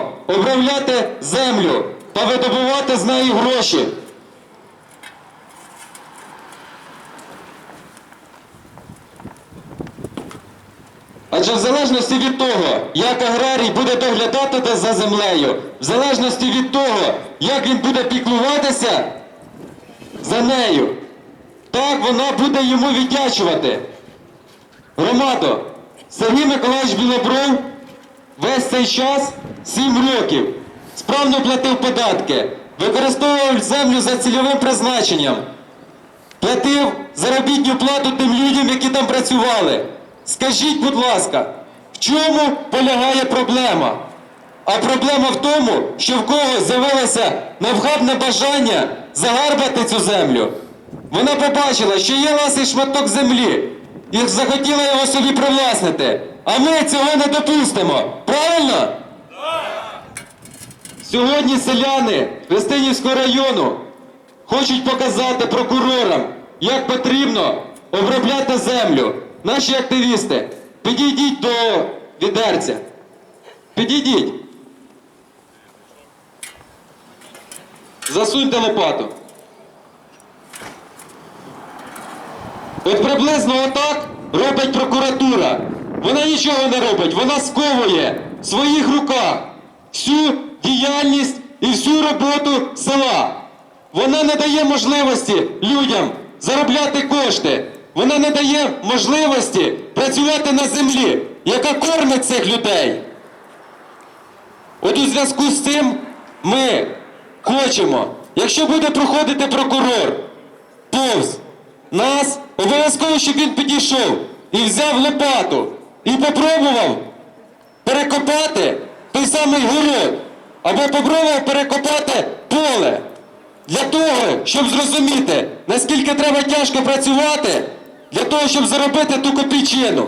право обробляти землю та видобувати з неї гроші. Адже в залежності від того, як аграрій буде доглядати за землею, в залежності від того, як він буде піклуватися за нею, так вона буде йому віддячувати. Громадо, Сергій Миколаївич Білобров весь цей час, 7 років, справно платив податки, використовував землю за цільовим призначенням, платив заробітну плату тим людям, які там працювали. Скажіть, будь ласка, в чому полягає проблема? А проблема в тому, що в когось з'явилося навхабне бажання загарбати цю землю. Вона побачила, що є ласий шматок землі і захотіла його собі привласнити. А ми цього не допустимо. Правильно? Сьогодні селяни Христинівського району хочуть показати прокурорам, як потрібно обробляти землю. Наші активісти, підійдіть до відерця. Підійдіть. Засуньте лопату. От приблизно отак робить прокуратура. Вона нічого не робить, вона сковує в своїх руках всю діяльність і всю роботу села. Вона не дає можливості людям заробляти кошти. Вона не дає можливості працювати на землі, яка кормить цих людей. От у зв'язку з цим ми хочемо, якщо буде проходити прокурор повз нас, обов'язково, щоб він підійшов і взяв лопату і попробував перекопати той самий город, або попробував перекопати поле. Для того, щоб зрозуміти, наскільки треба тяжко працювати, для того, щоб заробити ту копійчину.